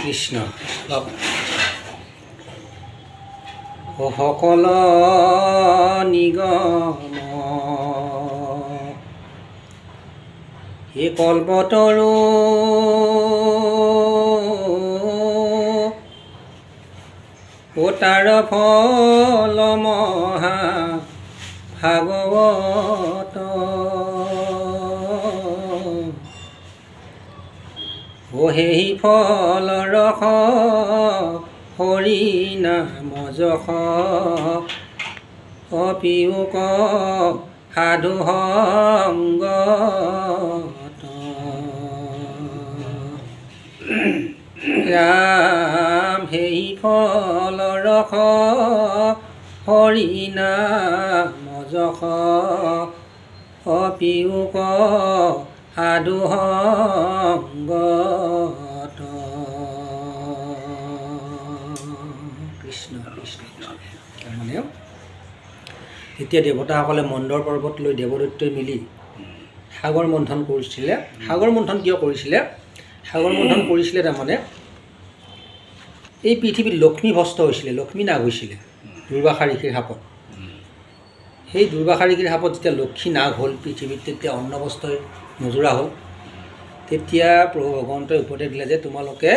কৃষ্ণ সকল নিগম। হে কল্পতৰু তাৰ ফল মহা ভাগৱত সেই ফল ৰস হৰি নাম যশ অপিয়োক সাধু সংগত। ৰাম সেই ফল ৰস হৰি নাম যশ অপিয়োক সাধু সংগত। যেতিয়া দেৱতাসকলে মন্দৰ পৰ্বত লৈ দেৱদত্তই মিলি সাগৰ মন্থন কৰিছিলে। সাগৰ মন্থন কিয় কৰিছিলে? সাগৰ মন্থন কৰিছিলে তাৰমানে এই পৃথিৱীত লক্ষ্মী ভস্ত হৈছিলে, লক্ষ্মী নাগ হৈছিলে, দুৰ্বাসা ঋষিৰ শাপত সেই দুৰ্বাসা ঋষিৰ শাপত যেতিয়া লক্ষী নাগ হ'ল, পৃথিৱীত তেতিয়া অন্নবস্ত্ৰই নোজোৰা হ'ল। তেতিয়া প্ৰভু ভগৱন্তই উপদেশ দিলে যে তোমালোকে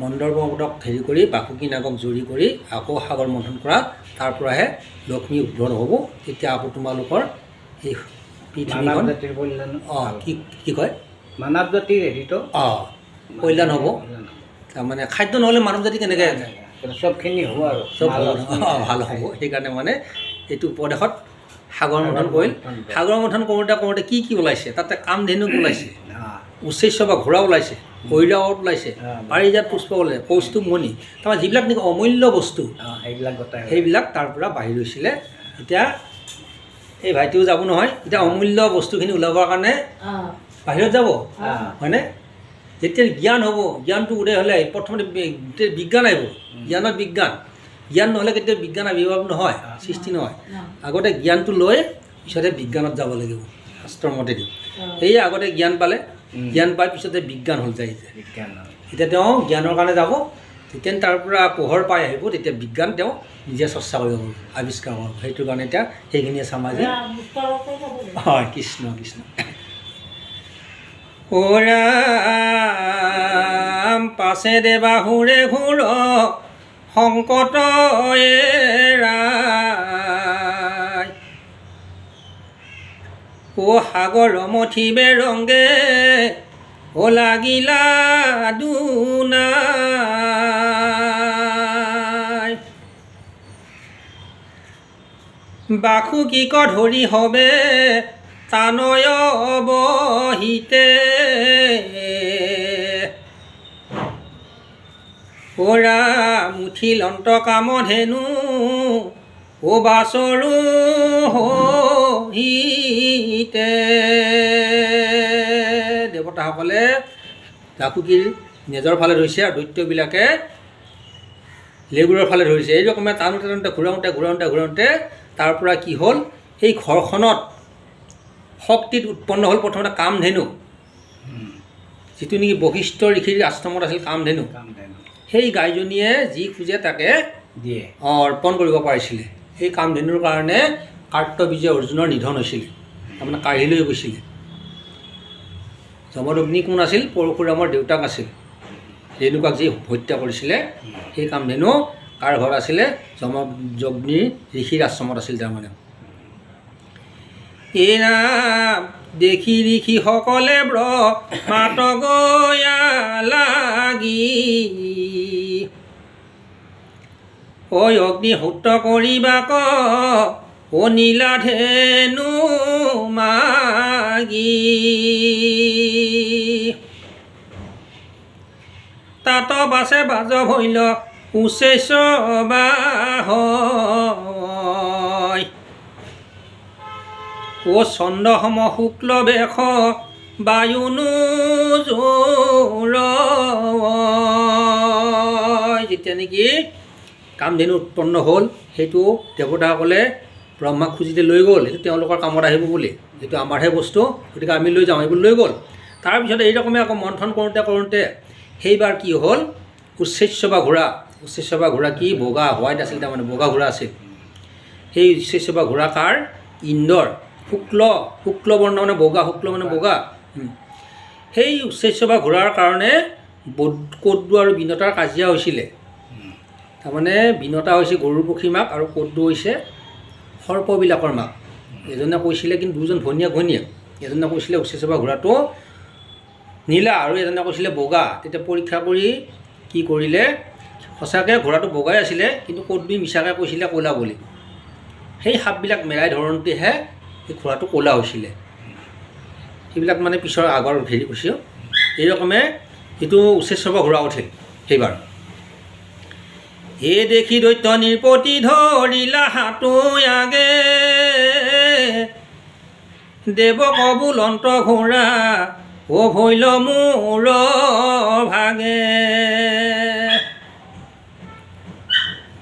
মন্দৰ পৰ্বতক হেৰি কৰি, বাসুকী নাগক জৰি কৰি আকৌ সাগৰ মন্থন কৰা, তাৰ পৰাহে লক্ষ্মী উদ্ভৱ হ'ব তেতিয়া আকৌ তোমালোকৰ এই পৃথিৱীখন অঁ কি কি কয়? মানৱ জাতিৰ হেৰিটো অঁ কল্যাণ হ'ব। তাৰমানে খাদ্য নহ'লে মানৱ জাতি কেনেকৈ চবখিনি হ'ব আৰু। চব ভালো হ'ব। সেইকাৰণে মানে এইটো উপদেশত সাগৰ মন্থন কৰিল। সাগৰ মন্থন কৰোঁতে কৰোঁতে কি কি ওলাইছে? তাতে কামধেনু ওলাইছে। অঁ, উচ্চস্য বা ঘোঁৰা ওলাইছে। ঐৰাৱত ওলাইছে। অঁ। পাৰিজাত পুষ্প ওলাইছে কৌস্তুভ মণি তাৰমানে যিবিলাক নেকি অমূল্য বস্তু সেইবিলাক সেইবিলাক তাৰ পৰা বাহিৰ হৈছিলে এতিয়া এই ভাইটিও যাব নহয় এতিয়া অমূল্য বস্তুখিনি ওলাবৰ কাৰণে বাহিৰত যাব হয়নে? যেতিয়া জ্ঞান হ'ব জ্ঞানটো উদয় হ'লে প্ৰথমতে গোটেই বিজ্ঞান আহিব জ্ঞানত বিজ্ঞান। জ্ঞান নহ'লে কেতিয়াও বিজ্ঞান আৱিৰ্ভাৱ নহয় সৃষ্টি নহয়। আগতে জ্ঞানটো লৈ পিছতে বিজ্ঞানত যাব লাগিব শাস্ত্ৰৰ মতেদি সেয়ে আগতে জ্ঞান পালে। জ্ঞান পাই পিছতে বিজ্ঞান হ'ল যায়। এতিয়া তেওঁ জ্ঞানৰ কাৰণে যাব তেতিয়া তাৰ পৰা পোহৰ পাই আহিব তেতিয়া বিজ্ঞান তেওঁ নিজে চৰ্চা কৰিব আৱিষ্কাৰ কৰিব সেইটো কাৰণে এতিয়া সেইখিনিয়ে চামাজি হয় কৃষ্ণ কৃষ্ণ। ও ৰাম পাছে দেবাহুৰে ঘূৰ সংকট এৰাই ও সাগৰ মঠিবে ৰংগে ও লাগিলা দুনাই। বাসুকীক ধৰি হবে তানয় অৱহিতে। ওৰা মুঠি লন্ত কামত হেনো ও বাছৰো হিতে দেৱতাসকলে জাকুকীৰ নিজৰ ফালে ধৰিছে আৰু দৈত্যবিলাকে লেগুৰৰ ফালে ধৰিছে এই ৰকমে টানোতে টানোতে ঘূৰাওঁতে ঘূৰাওঁতে ঘূৰাওঁতে তাৰ পৰা কি হ'ল? সেই ঘৰখনত শক্তিত উৎপন্ন হ'ল প্ৰথমতে কামধেনু। যিটো নেকি বশিষ্ঠ ঋষিৰ আশ্ৰমত আছিল কামধেনু। সেই গাইজনীয়ে যি খোজে তাকে দিয়ে। অঁ, অৰ্পণ কৰিব পাৰিছিলে। সেই কামধেনুৰ কাৰণে কাৰ্তবীৰ্য অৰ্জুনৰ নিধন হৈছিলে। তাৰমানে কাঢ়ি লৈ গৈছিলে। যমদগ্নি কোন আছিল? পৰশুৰামৰ দেউতাক আছিল। ৰেণুকাক যি হত্যা কৰিছিলে, সেই কামধেনু কাৰ ঘৰ আছিলে যমযগ্নিৰ ঋষিৰ আশ্ৰমত আছিল তাৰমানে। এই নাম দেখি ঋষিসকলে ব্ৰ মাত গয়া লাগি ঐ অগ্নিহোত্ৰ কৰিবা ক ও নীলাধেনু মাগি। তাত বাছে বাজ ভৈল উচেছ বাহয় ও চন্দ্ৰসম শুক্ল বেশ বায়ুনো যেতিয়া নেকি কামধেনু উৎপন্ন হ'ল, সেইটো দেৱতাসকলে ব্ৰহ্মাক খুজিতে লৈ গ'ল সেইটো তেওঁলোকৰ কামত আহিব বুলি। সেইটো আমাৰহে বস্তু গতিকে আমি লৈ যাওঁ এইবোৰ লৈ গ'ল। তাৰপিছত এই ৰকমে আকৌ মন্থন কৰোঁতে কৰোঁতে সেইবাৰ কি হ'ল উচ্ছেস্য বা ঘোঁৰা উচ্ছেস্য বা ঘোঁৰা কি বগা হোৱাইট আছিল তাৰমানে বগা ঘোঁৰা আছিল। সেই উচ্ছেস্য বা ঘোঁৰা কাৰ? ইন্দ্ৰৰ শুক্ল শুক্ল বৰ্ণ মানে বগা শুক্ল মানে বগা। সেই উচ্ছেস্য বা ঘোঁৰাৰ কাৰণে বদ- কদু আৰু বিনতাৰ কাজিয়া হৈছিলে। তাৰমানে বিনতা হৈছে গৰুৰ পক্ষী মাক আৰু কদু হৈছে সৰ্পবিলাকৰ মাক এজনে কৈছিলে কিন্তু দুজন ভনীয়েক ভনীয়েক এজনে কৈছিলে উচ্ছেস্য বা ঘোঁৰাটো নীলা আৰু এজনে কৈছিলে বগা। তেতিয়া পৰীক্ষা কৰি কি কৰিলে? সঁচাকৈ ঘোঁৰাটো বগাই আছিলে, কিন্তু কদুই মিছাকৈ কৈছিলে ক'লা বুলি। সেই সাপবিলাক মেৰাই ধৰোঁতেহে সেই ঘোঁৰাটো ক'লা হৈছিলে। সেইবিলাক মানে পিছৰ আগৰ হেৰি কৈছোঁ। এই ৰকমে সেইটো উচ্ছেস্য বা ঘোঁৰা উঠিল সেইবাৰ হে দেখি দৈত্য নিৰ্পতি ধৰিলা হাতো আগে। দেৱ কবুলন্ত ঘোঁৰা অ ভৈল মূৰ ভাগে।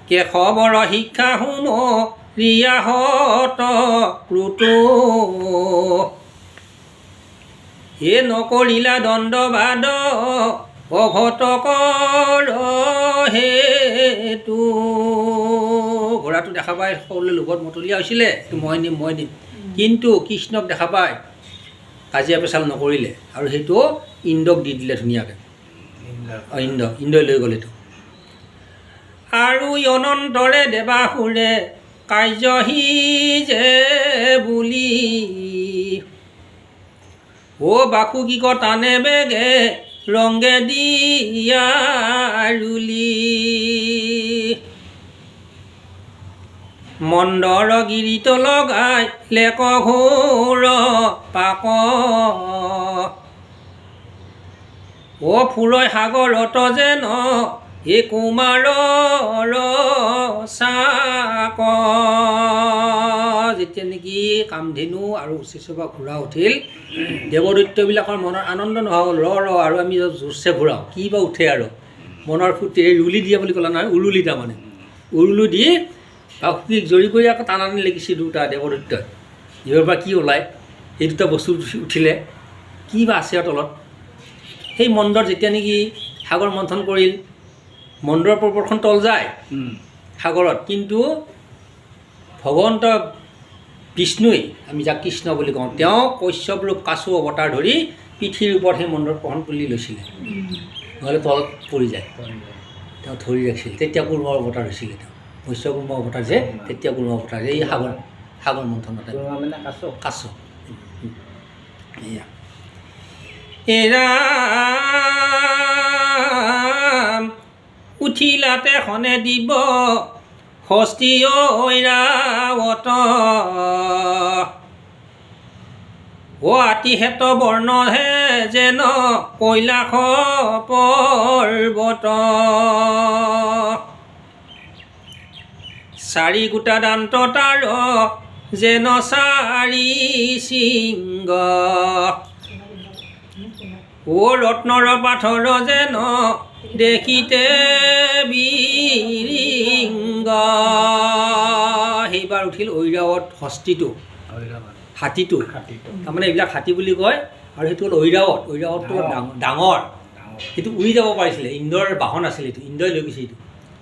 কেশৱৰ শিক্ষা হোম ৰিয়াহত ক্ৰুতো হে নকৰিলা দণ্ডবাদ অঘটকৰ হেতু ঘোঁৰাটো দেখা পাই সকলোৱে লোভত মতলীয়া হৈছিলে মই নিম মই দিম। কিন্তু কৃষ্ণক দেখা পাই কাজিয়া পেচাল নকৰিলে আৰু সেইটো ইন্দ্ৰক দি দিলে ধুনীয়াকৈ। অঁ ইন্দ্ৰ ইন্দ্ৰই লৈ গ'ল এইটো আৰু অনন্তৰে দেৱাসুৰে কাৰ্যহী যে বুলি অ বাসু কি ক টানে বেগে ৰংগে দিয়া ৰুলি মন্দৰ গিৰিত লগাই লেক ঘোৰ পাক। অ ফুৰৈ সাগৰত যেন এ কুমাৰৰ চাক। যেতিয়া নেকি কামধেনু আৰু উচ্চেচপা ঘোঁৰা উঠিল দেৱদৈত্যবিলাকৰ মনৰ আনন্দ নোহোৱা হ'ল। ৰ ৰ আৰু আমি জোৰছে ঘূৰাওঁ কি বা উঠে আৰু। মনৰ এই ৰুলি দিয়া বুলি ক'লা নহয় উৰুলি তাৰমানে। উৰুলি দি বাসুকীক জৰি কৰি আকৌ টানাটানি লাগিছে দুটা দেৱদৈত্যই ইহঁৰ পৰা কি ওলায়? এই দুটা বস্তু উঠি- উঠিলে। কি বা আছে তলত? সেই মন্দৰ যেতিয়া নেকি সাগৰ মন্থন কৰিল মন্দৰ পৰ্বতখন তল যায়। সাগৰত। কিন্তু ভগৱন্ত বিষ্ণুই আমি যাক কৃষ্ণ বুলি কওঁ তেওঁ কশ্যপ ৰূপ কাছু অৱতাৰ ধৰি পৃথিৱীৰ ওপৰত সেই মন্দৰ পহন তুলি লৈছিলে। নহ'লে তলত পৰি যায়। তেওঁ ধৰি ৰাখিছিল। তেতিয়া কুৰ্ম অৱতাৰ হৈছিলে তেওঁ। মৎস্য কুৰ্ম অৱতাৰ যে তেতিয়া কুৰ্ম অৱতাৰ এই সাগৰ সাগৰ মন্থনতে। মানে কাছ এৰাম উঠিলাতে খনে দিব হস্তি ঐৰাৱত। অ আতিহেত বৰ্ণহে যেন কৈলাস পৰ্বত। চাৰি গোটা দান্ত তাৰ যেন চাৰি সিংহ ও ৰত্নৰ পাথৰ যেন দেখিতে বিৰিংগ সেইবাৰ উঠিল ঐৰাৱত হস্তিটো হাতীটো। তাৰমানে এইবিলাক হাতী বুলি কয় আৰু সেইটো হ'ল ঐৰাৱত। ঐৰাৱতটো ডাঙৰ। ডাঙ- ডাঙৰ। ডাঙৰ। সেইটো উৰি যাব পাৰিছিলে। ইন্দ্ৰৰ বাহন আছিল এইটো। ইন্দ্ৰই লৈ গৈছে এইটো।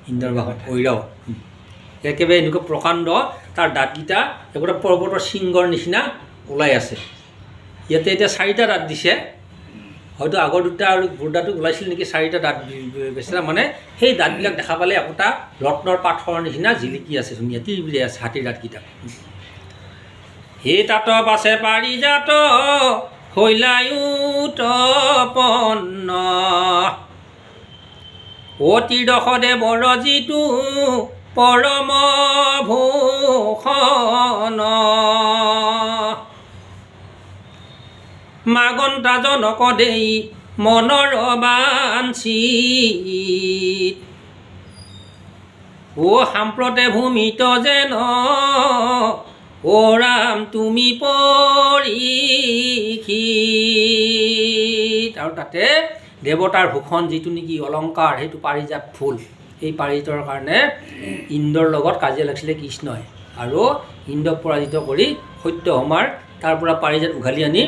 ইন্দ্ৰৰ বাহন ঐৰাৱত। একেবাৰে এনেকুৱা প্ৰকাণ্ড তাৰ দাঁতকেইটা একোটা পৰ্বতৰ শৃংগৰ নিচিনা ওলাই আছে। ইয়াতে এতিয়া চাৰিটা দাঁত দিছে। হয়তো আগৰ দুটা আৰু গুৰদাটো ওলাইছিল নেকি, চাৰিটা দাঁত বেচিলা মানে সেই দাঁতবিলাক দেখা পালে একোটা ৰত্নৰ পাথৰৰ নিচিনা জিলিকি আছে ধুনীয়া তিৰিবিৰি আছে হাতীৰ দাঁতকেইটা। হে তাত পাছে পাৰিজাত হৈলায়ুত পন্ন। অতি দশ দেৱৰ যিটো পৰম ভূষণ জনক দেই মনৰ বাঞ্চিত ও সাম্প্ৰতে ভূমিত যেন ও ৰাম তুমি পৰিষিত আৰু তাতে দেৱতাৰ ভূষণ যিটো নেকি অলংকাৰ সেইটো পাৰিজাত ফুল। সেই পাৰিজাতৰ কাৰণে ইন্দ্ৰৰ লগত কাজিয়া লাগিছিলে কৃষ্ণই। আৰু ইন্দ্ৰক পৰাজিত কৰি সত্যসমাৰ তাৰ পৰা পাৰিজাত উঘালি আনি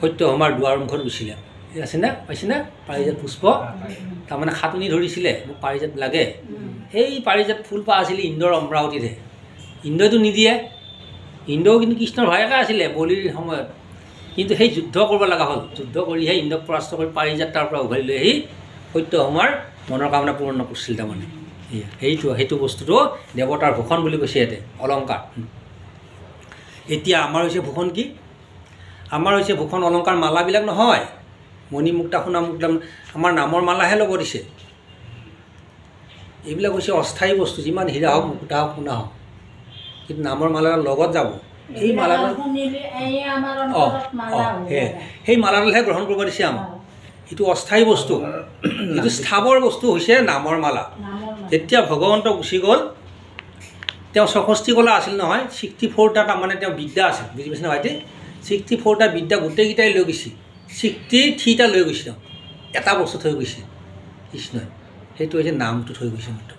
সত্যসমাৰ দুৱাৰ মুখত গৈছিলে আছেনে পাইছেনে পাৰিজাত পুষ্প? তাৰমানে খাটনি ধৰিছিলে মোক পাৰিজাত লাগে। সেই পাৰিজাত ফুলপাহ আছিলে ইন্দ্ৰৰ অমৰাৱতীতহে ইন্দ্ৰইতো নিদিয়ে। ইন্দ্ৰও কিন্তু কৃষ্ণৰ ভায়েকে আছিলে বলিৰ সময়ত। কিন্তু সেই যুদ্ধ কৰিব লগা হ'ল। যুদ্ধ কৰিহে ইন্দ্ৰক পৰাস্ত কৰি পাৰিজাত তাৰ পৰা উঘালি লৈ আহি সত্যসমাৰ মনৰ কামনা পূৰ্ণ কৰিছিল তাৰমানে। সেইটো সেইটো বস্তুটো দেৱতাৰ ভূষণ বুলি কৈছে ইয়াতে অলংকাৰ। এতিয়া আমাৰ হৈছে ভূষণ কি? আমাৰ হৈছে ভূষণ অলংকাৰ মালাবিলাক নহয়। মণিমুক্তা সোণা মুক্তা আমাৰ নামৰ মালাহে ল'ব দিছে। এইবিলাক হৈছে অস্থায়ী বস্তু যিমান হীৰা হওক মুকুতা হওক সোণা হওক। কিন্তু নামৰ মালা লগত যাব। এই মালাডাল অঁ মালা অঁ সেয়ে সেই মালাডালহে গ্ৰহণ কৰিব দিছে আমাক। এইটো অস্থায়ী বস্তু। এইটো স্থাৱৰ বস্তু হৈছে নামৰ মালা। যেতিয়া ভগৱন্ত গুচি গ'ল তেওঁ চৌষষ্ঠি কলা আছিল নহয় ছিক্সটি ফ'ৰটা তাৰমানে তেওঁ বিদ্যা আছিল। বুজি পাইছে ন ভাইটি? ছিক্সটি ফ'ৰটা বিদ্যা গোটেইকেইটাই লৈ গৈছে। ছিক্সটি থ্ৰীটা লৈ গৈছে এটা বস্তু থৈ গৈছে। কৃষ্ণই। সেইটো হৈছে নামটো থৈ গৈছে মাত্ৰ।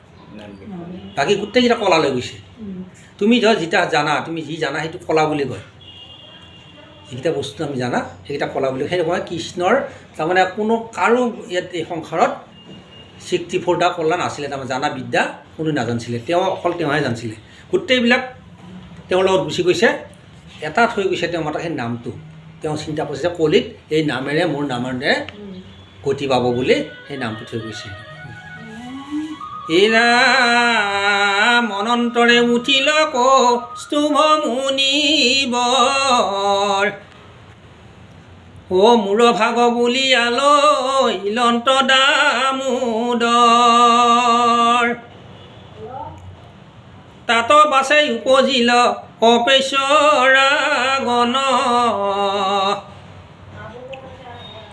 বাকী গোটেইকেইটা কলা লৈ গৈছে। তুমি ধৰ যিটা জানা, তুমি যি জানা সেইটো কলা বুলি কয়। যিকেইটা বস্তু আমি জানা, সেইকেইটা কলা বুলি সেইটো কয় কৃষ্ণৰ তাৰমানে কোনো কাৰো ইয়াত এই সংসাৰত ছিক্সটি ফ'ৰটা কলা নাছিলে। তাৰমানে জানা বিদ্যা কোনো নাজানিছিলে। তেওঁ অকল তেওঁহে জানিছিলে। গোটেইবিলাক তেওঁৰ লগত গুচি গৈছে। এটা থৈ গৈছে তেওঁ মাত্ৰ সেই নামটো। তেওঁ চিন্তা কৰিছে কলিত এই নামেৰে মোৰ নামেৰে গতি পাব বুলি সেই নামটো থৈ গৈছে। এৰা মনন্তৰে উঠিল কৌস্তুভ মুনিবৰ অ মূৰ ভাগ বুলি আলৈ ইলন্ত দামোদৰ। তাত বাছে উপজিল অপেশ্বৰা গণ।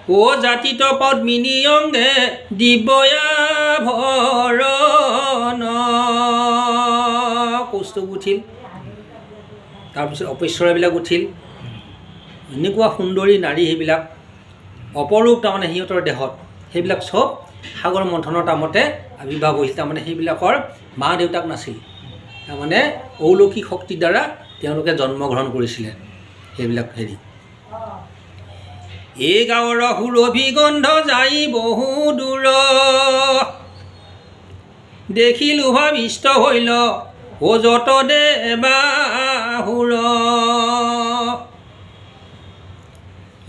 ও জাতিত পদ্মিনী অংগে দিবয়া ভৰণ। কৌস্তুভ উঠিল। তাৰপিছত অপেশ্বৰাবিলাক উঠিল। এনেকুৱা সুন্দৰী নাৰী সেইবিলাক অপৰূপ তাৰমানে সিহঁতৰ দেহত সেইবিলাক চব সাগৰ মন্থনৰ টামতে আৱিৰ্ভাৱ হৈছিল। তাৰমানে সেইবিলাকৰ মা দেউতাক নাছিল। তাৰমানে অলৌকিক শক্তিৰ দ্বাৰা তেওঁলোকে জন্মগ্ৰহণ কৰিছিলে। সেইবিলাক হেৰি। এই গাঁৱৰ সুৰভি গন্ধ যাই বহু দূৰ। দেখিলো ভাবিষ্ট হৈল ও যত দেবাহুৰ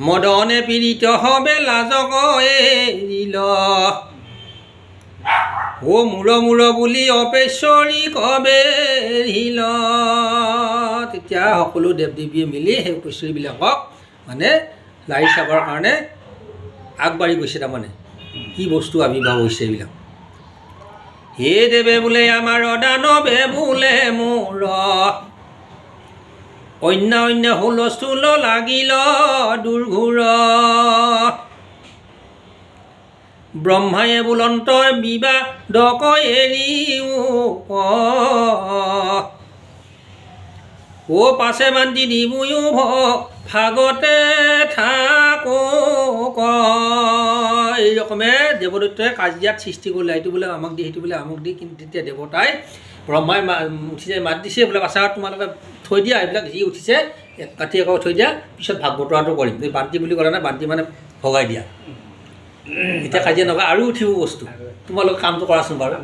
মদনে পীড়িত হবে লাজক এৰিল ও মূৰ মূৰ বুলি অপেশ্বৰী কবে এৰিল তেতিয়া সকলো দেৱ দেৱীয়ে মিলি সেই অপেশ্বৰীবিলাকক মানে লাৰি চাবৰ কাৰণে আগবাঢ়ি গৈছে তাৰমানে। কি বস্তু আৱিৰ্ভাৱ হৈছে এইবিলাক। হে দেৱে বোলে আমাৰ দানৱে বোলে মোৰ। অন্য অন্য হুলস্থুল লাগিল দুৰ্ঘূৰ। ব্ৰহ্মাই বুলন্ত বিবাহ দক এৰিও ও পাছে বান্ধি দিবুয়ো ভ ভাগতে থাকো ক এই ৰকমে দেৱদত্তই কাজিয়াত সৃষ্টি কৰিলে, এইটো বোলে আমাক দি সেইটো বোলে আমুক দি কিন্তু তেতিয়া দেৱতাই ব্ৰহ্মাই মা উঠি যায় মাত দিছে, বোলে পাছা তোমালোকে থৈ দিয়া, এইবিলাক যি উঠিছে কাঠি আকৌ থৈ দিয়া, পিছত ভাগ বতৰাটো কৰিম। বান্তি বুলি ক'লা নাই বান্তি মানে ভগাই দিয়া। এতিয়া কাজিয়া নকৰা আৰু উঠিব বস্তু। তোমালোকে কামটো কৰাচোন বাৰু।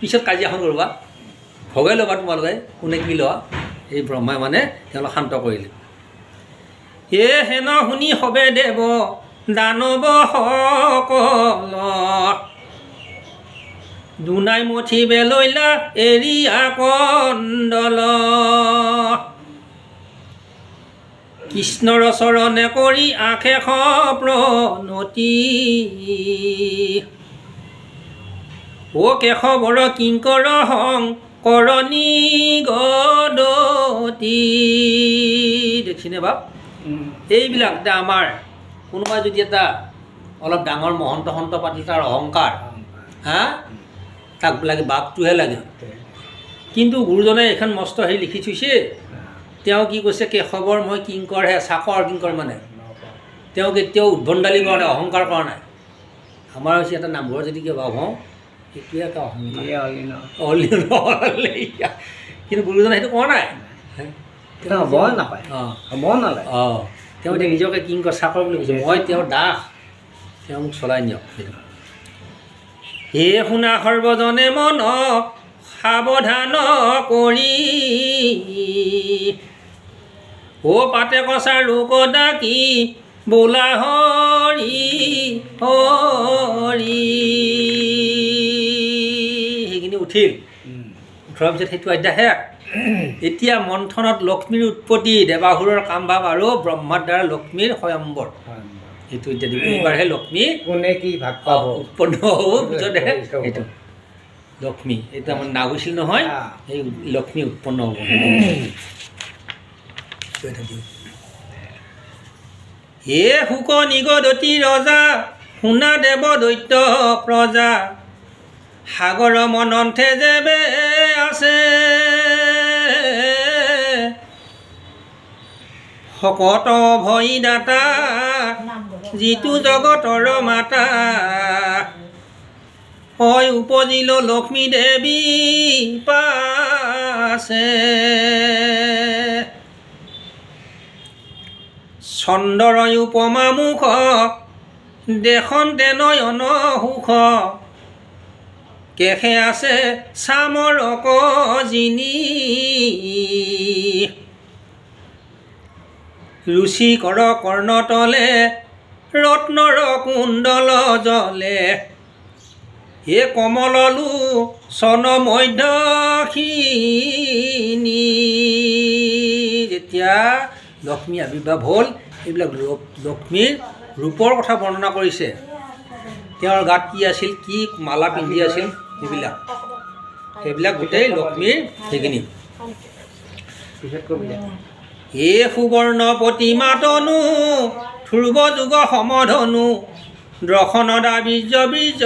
পিছত কাজিয়াখন কৰিবা। ভগাই ল'বা তোমালোকে কোনে কি লোৱা। এই ব্ৰহ্মাই মানে তেওঁলোক শান্ত কৰিলে। হে হেন শুনি হবে দেৱ দানৱ সকল। দুনাই মঠি বেলৈলা এৰিয়া কণ্ডল কৃষ্ণৰ চৰণে কৰি আশেষ প্ৰণতি ও কেশৱৰ কিংকৰ হং কৰণী গদতি। দেখিছেনে বাপ। এইবিলাক এতিয়া আমাৰ কোনোবাই যদি এটা অলপ ডাঙৰ মহন্ত সন্ত পাতিল তাৰ অহংকাৰ হা? তাক লাগে বাপটোহে লাগে। কিন্তু গুৰুজনে এইখন মস্ত হেৰি লিখি থৈছে। তেওঁ কি কৈছে কেশৱৰ মই কিংকৰহে চাকৰ কিংকৰ মানে? তেওঁ কেতিয়াও উদ্ভণ্ডালি কৰা নাই অহংকাৰ কৰা নাই। আমাৰ হৈছে এটা নামঘৰ যদি কিবা হওঁ সেইটোৱে এটা অহংকাৰ। কিন্তু গুৰুজনে সেইটো কৰা নাই। নাপায়। অঁ। মই নালাগে অঁ। তেওঁ এতিয়া নিজকে কিংকৰ চাকৰ বুলি কৈছে। মই তেওঁৰ দাস তেওঁ মোক চলাই নিয়ক সেইটো। হে শুনা সৰ্বজনে মন সাৱধান কৰি অ পাতে কচা লোক ডাকি বোলা হৰি হৰি সেইখিনি উঠিল। উঠোৱাৰ পিছত সেইটো অধ্যায় শেষ এতিয়া মন্থনত লক্ষ্মীৰ উৎপত্তি দেৱাসুৰৰ কামভাৱ আৰু ব্ৰহ্মাৰ দ্বাৰা লক্ষ্মীৰ স্বয়ম্বৰ। সেইটো এতিয়া দিব এইবাৰহে লক্ষ্মী কোনে কি ভাগ পাব? উৎপন্ন হ'ব পিছতহে। সেইটো। লক্ষ্মী। এইটো আমাৰ নাও হৈছিল নহয়। এই লক্ষ্মী উৎপন্ন হ'ব। এটা দিওঁ। হে শুক নিগদতী ৰজা, শুনা দেৱ দৈত্য প্ৰজা। সাগৰ মনন্থে যেবে আছে। শকত ভয়ী দাতা যিটো জগতৰ মাতা। হয় উপজিল লক্ষ্মী দেৱী পাছে। চন্দ্ৰই উপমা মুখ দেশন্তে নয়ন সুখ। কেশে আছে চামৰ জিনি। ৰুচি কৰ কৰ্ণতলে, ৰত্নৰ কুণ্ডল জলে হে কমললো চন মধ্যখিনি যেতিয়া লক্ষ্মী আৱিৰ্ভাৱ হ'ল এইবিলাক লক্ষ্মীৰ ৰূপৰ কথা বৰ্ণনা কৰিছে। তেওঁৰ গাত কি আছিল, কি মালা পিন্ধি আছিল, সেইবিলাক। সেইবিলাক গোটেই লক্ষ্মীৰ সেইখিনি। হে সুবৰ্ণ প্ৰতিমাতনো ধ্ৰুৱ যুগ সমধনু দৰ্শনদা বীৰ্য বীৰ্য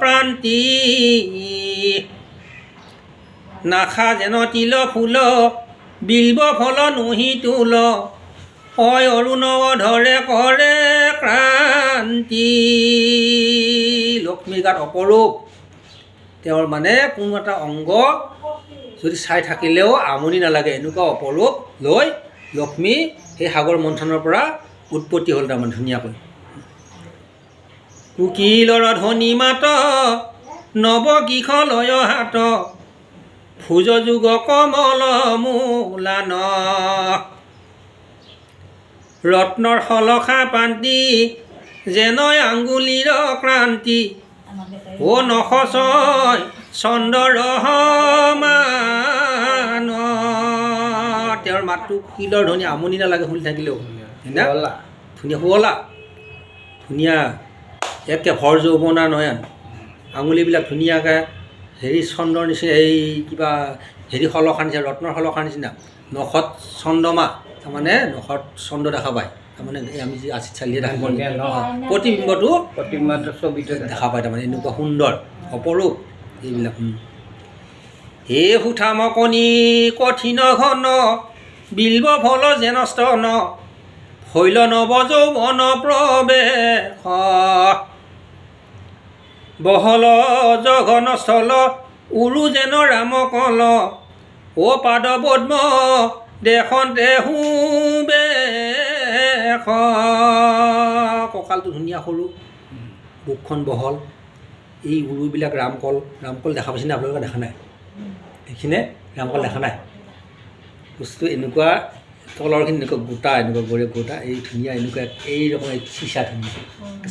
প্ৰান্তি। নাখা যেন তিল ফুল, বিল্ব ফল নুহি তুল। হয় অৰুণৱ ধৰে কৰে ক্ৰান্তি। লক্ষ্মীৰ গাত অপৰূপ। তেওঁৰ মানে কোনো এটা অংগ যদি চাই থাকিলেও আমনি নালাগে এনেকুৱা অপৰূপ লৈ লক্ষ্মী সেই সাগৰ মন্থনৰ পৰা উৎপত্তি হ'ল তাৰমানে ধুনীয়াকৈ। কুকিলৰ ধ্বনি মাত নৱ কিষ লয় হাত ভোজ যুগ কমল মূলান ৰত্নৰ শলখা পান্তি যেনৈ আঙ্গুলিৰ ক্ৰান্তি। ও নখচয় চন্দ্ৰ সমান তেওঁৰ মাতটো শিলৰ ধ্বনি আমনি নালাগে শুনি থাকিলেও। ধুনীয়া। শুৱলা। ধুনীয়া। একে ভৰ যৌৱনা নয়ন আঙুলিবিলাক ধুনীয়াকৈ হেৰি চন্দ্ৰৰ নিচিনা এই কিবা হেৰি শলখাৰ নিচিনা ৰত্নৰ শলখাৰ নিচিনা। নখত চন্দ্ৰমা তাৰমানে নখত চন্দ্ৰ দেখা পায় তাৰমানে আমি যি আচিত চালিয়ে দেখা পাওঁ? অঁ, প্ৰতিবিম্বটো ছবিটো দেখা পায় তাৰমানে এনেকুৱা সুন্দৰ অপৰূপ এইবিলাক। হে সুঠাম কণী কঠিন ঘন বিল্ব ফল যেন স্তন শৈল নৱ যৌৱন প্ৰৱেশ বহল জঘন স্থল উৰু যেন ৰাম কল অ পাদ পদ্ম দেশন্তে সুবেশ কঁকালটো ধুনীয়া সৰু বুকখন বহল। এই উৰুবিলাক ৰামকল ৰামকল দেখা পাইছেনে আপোনালোকে? দেখা নাই। দেখিনে? ৰামকল দেখা নাই। বস্তু এনেকুৱা তলৰখিনি এনেকুৱা গোটা এনেকুৱা গৰে গোটা এই ধুনীয়া এনেকুৱা এই ৰকম চিচা ধুনীয়া।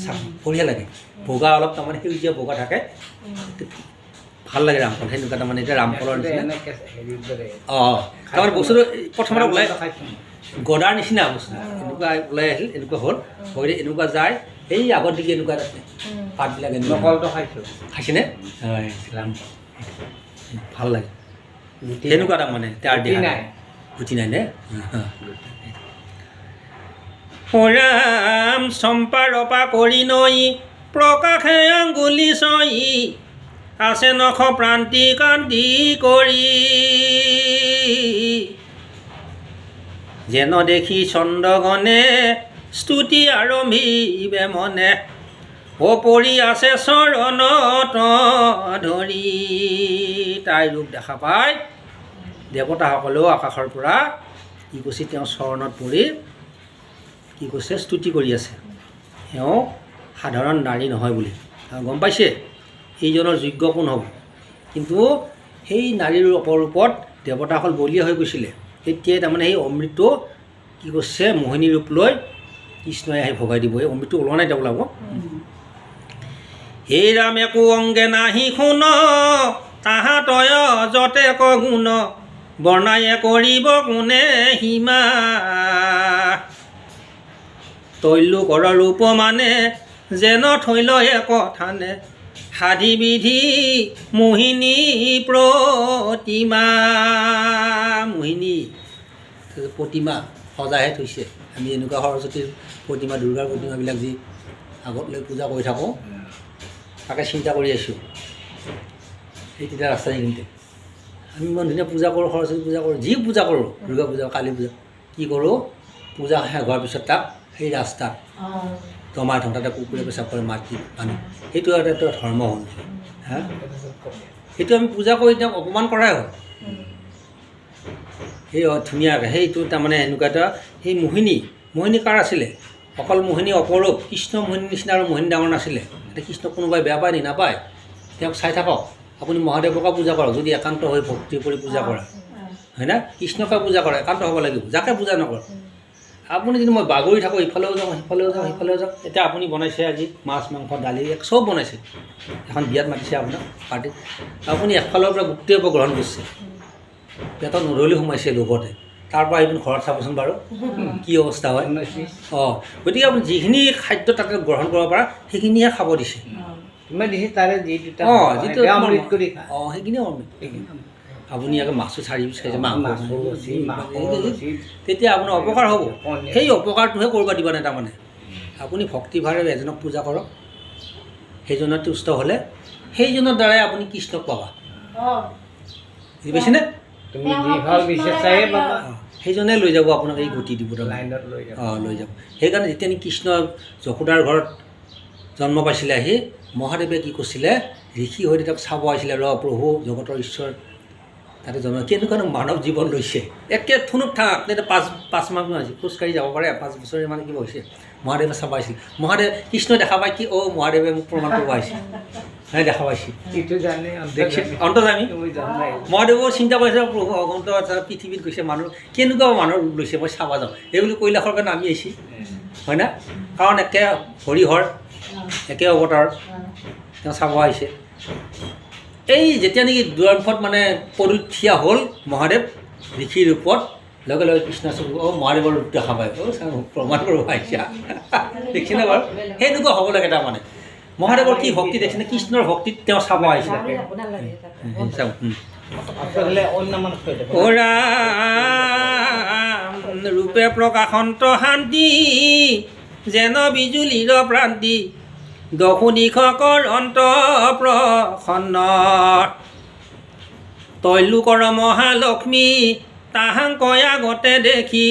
চাহ বঢ়িয়া লাগে। বগা অলপ তাৰমানে সেউজীয়া বগা থাকে। ভালো লাগে ৰামকল সেনেকুৱা তাৰমানে এতিয়া ৰামকলৰ নিচিনা অঁ তাৰমানে বস্তুটো প্ৰথমতে ওলাই গদাৰ নিচিনা বস্তু। এনেকুৱা ওলাই আহিল এনেকুৱা হ'ল। ভৰিৰে এনেকুৱা যায় এই আগত দিকে এনেকুৱা আছে। পাতবিলাক এনেকুৱা। নকলটো খাইছোঁ। খাইছেনে? হয় ৰাম ভালো লাগে। গুটি তেনেকুৱা তাৰমানে তাৰ গুটি নাই। গুটি নাই নে? ৰাম চম্পাৰপা কৰি নৈ প্ৰকাশে আঙ্গুলি চই। আছে নখ প্ৰান্তি কান্তি কৰি। যেন দেখি চন্দ্ৰগণে স্তুতি আৰম্ভিবে মনে অ পৰি আছে চৰণত ধৰি। তাইৰ ৰূপ দেখা পায় দেৱতাসকলেও আকাশৰ পৰা কি কৈছে তেওঁ চৰণত পৰি কি কৈছে স্তুতি কৰি আছে। তেওঁ সাধাৰণ নাৰী নহয় বুলি। গম পাইছে? এইজনৰ যোগ্য কোন হ'ব? কিন্তু সেই নাৰীৰ অপৰূপত দেৱতাসকল বলীয়া হৈ গৈছিলে। তেতিয়াই তাৰমানে সেই অমৃতটো কি কৈছে মোহিনী ৰূপ লৈ কৃষ্ণই আহি ভগাই দিব। এই অমৃতটো ওলোৱা নাই তেওঁ ওলাব। হে ৰাম একো অংগে নাহি শুন, তাহাঁতয় যতে ক গুণ বৰ্ণায়ে কৰিব কোনে সীমা। তৈলো কৰ ৰূপ মানে যেন থৈল এক থানে সাধি বিধি মোহিনী প্ৰতিমা মোহিনী। প্ৰতিমা সজাইহে থৈছে। আমি এনেকুৱা সৰস্বতীৰ প্ৰতিমা দুৰ্গাৰ প্ৰতিমাবিলাক যি আগত লৈ পূজা কৰি থাকোঁ তাকে চিন্তা কৰি আছোঁ। সেই তেতিয়া ৰাস্তা সেইখিনিতে আমি ইমান ধুনীয়া পূজা কৰোঁ সৰস্বতী পূজা কৰোঁ যি পূজা কৰোঁ দুৰ্গা পূজা কালী পূজা কি কৰোঁ? পূজা শেষ হোৱাৰ পিছত তাক সেই ৰাস্তাত দমাই থওঁ তাতে কুকুৰে পেচাব কৰে মাটি পানী সেইটো এটা এটা ধৰ্ম হ'ল। হা? সেইটো আমি পূজা কৰি তেওঁক অপমান কৰাই হ'ল। সেই ধুনীয়াকৈ সেইটো তাৰমানে এনেকুৱা এটা সেই মোহিনী মোহিনী কাৰ আছিলে? অকল মোহিনী অপৰূপ কৃষ্ণ মোহিনী নিচিনা আৰু মোহিনী ডাঙৰ নাছিলে। এতিয়া কৃষ্ণক কোনোবাই বেয়া পায় নি নাপায় তেওঁক চাই থাকক। আপুনি মহাদেৱকে পূজা কৰক যদি একান্ত হৈ ভক্তি কৰি পূজা কৰা। হয়নে? কৃষ্ণকে পূজা কৰা একান্ত হ'ব লাগিব। যাকে পূজা নকৰক। আপুনি যদি মই বাগৰি থাকোঁ ইফালেও যাওঁ সিফালেও যাওঁ সিফালেও যাওঁ এতিয়া আপুনি বনাইছে আজি মাছ মাংস দালি এক চব বনাইছে। এখন বিয়াত মাতিছে আপোনাক পাৰ্টিত। আপুনি এফালৰ পৰা গোটেই গ্ৰহণ কৰিছে। পেটত নধলি সোমাইছে লোভতে। তাৰ পৰা আপুনি ঘৰত চাবচোন বাৰু কি অৱস্থা হয়। অঁ গতিকে আপুনি যিখিনি খাদ্য তাতে গ্ৰহণ কৰিব পাৰা সেইখিনিহে খাব দিছে। তুমি দিছে তাৰে যি দুটা অঁ যিটো অঁ সেইখিনিয়ে অমৃত। আপুনি আকৌ মাছো চাৰি পিচ খাইছে তেতিয়া আপোনাৰ অপকাৰ হ'ব। সেই অপকাৰটোহে কৰিব দিব নাই তাৰমানে। আপুনি ভক্তিভাৱেৰে এজনক পূজা কৰক। সেইজনৰ তুষ্ট হ'লে সেইজনৰ দ্বাৰাই আপুনি কৃষ্ণক পাবা। বুজি পাইছেনে সেইজনে লৈ যাব আপোনাক এই গতি দিব অঁ লৈ যাব। সেইকাৰণে যেতিয়া কৃষ্ণ যশোদাৰ ঘৰত জন্ম পাইছিলে আহি মহাদেৱে কি কৈছিলে ঋষি হৈ তেওঁক চাব আহিছিলে ৰ প্ৰভু জগতৰ ঈশ্বৰ তাতে জন্ম কেনেকুৱানো মানৱ জীৱন লৈছে একে থুনুক থাক তেতিয়া পাঁচ পাঁচ মাহ আজি খোজকাঢ়ি যাব পাৰে পাঁচ বছৰে মানে কিবা হৈছে মহাদেৱে চাব আহিছিল। মহাদেৱ কৃষ্ণই দেখা পাই কি অ' মহাদেৱে মোক প্ৰমাণ কৰিব আহিছিল। নাই দেখা পাইছিল। অন্তৰ্জামী। তুমি চিন্তা কৰিছে প্ৰভু অগন্ত পৃথিৱীত গৈছে মানুহ কেনেকুৱা মানুহ ৰূপ লৈছে মই চাব যাওঁ। এই বুলি কৈলাসৰ কাৰণে আমি আহিছোঁ। হয় না? কাৰণ একে হৰিহৰ একে অৱতাৰ তেওঁ চাব আহিছে। এই যেতিয়া নেকি দুৱাৰমুখত মানে পদূলিত থিয় হ'ল মহাদেৱ ঋষিৰ ৰূপত লগে লগে কৃষ্ণ চকু অ' মহাদেৱৰ ৰূপ দেখা পায়। অ' প্ৰমাণ কৰিব আহিছা। দেখিছেনে বাৰু? সেনেকুৱা হ'ব লাগে তাৰমানে। মহাদেৱৰ কি ভক্তি দেখিছেনে কৃষ্ণৰ ভক্তিত তেওঁ চাব আহিছে চাওঁ ৰূপে প্ৰকাশন্ত শান্তি যেন বিজুলীৰ প্ৰান্তি দশু দিশকৰ অন্ত প্ৰসন্ন তৈলোকৰ মহালক্ষ্মী তাহাংক আগতে দেখি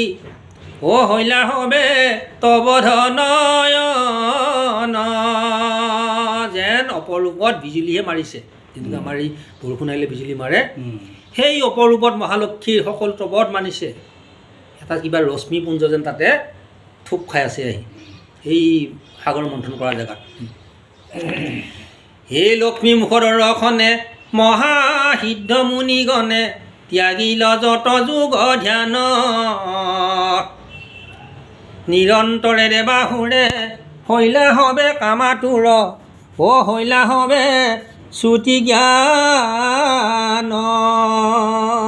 অ হৈলা হবে তব ধনয়ন। যেন অপৰূপত বিজুলীহে মাৰিছে। যেনেকৈ আমাৰ এই বৰষুণ আহিলে বিজুলী মাৰে। সেই অপৰূপত মহালক্ষ্মীৰ সকলো তবত মানিছে। এটা কিবা ৰশ্মিপুঞ্জ যেন তাতে থোপ খাই আছে আহি। এই সাগৰ মন্থন কৰা জেগাত হে লক্ষ্মী মুখৰ দৰ্শনে মহাসিদ্ধ মুনিগণে, ত্যাগিল যত যোগ ধ্যান। নিৰন্তৰেৰে বাহুৰে হৈলা হবে কামাতুৰ, অ হৈলা হবে শ্ৰুতি জ্ঞান।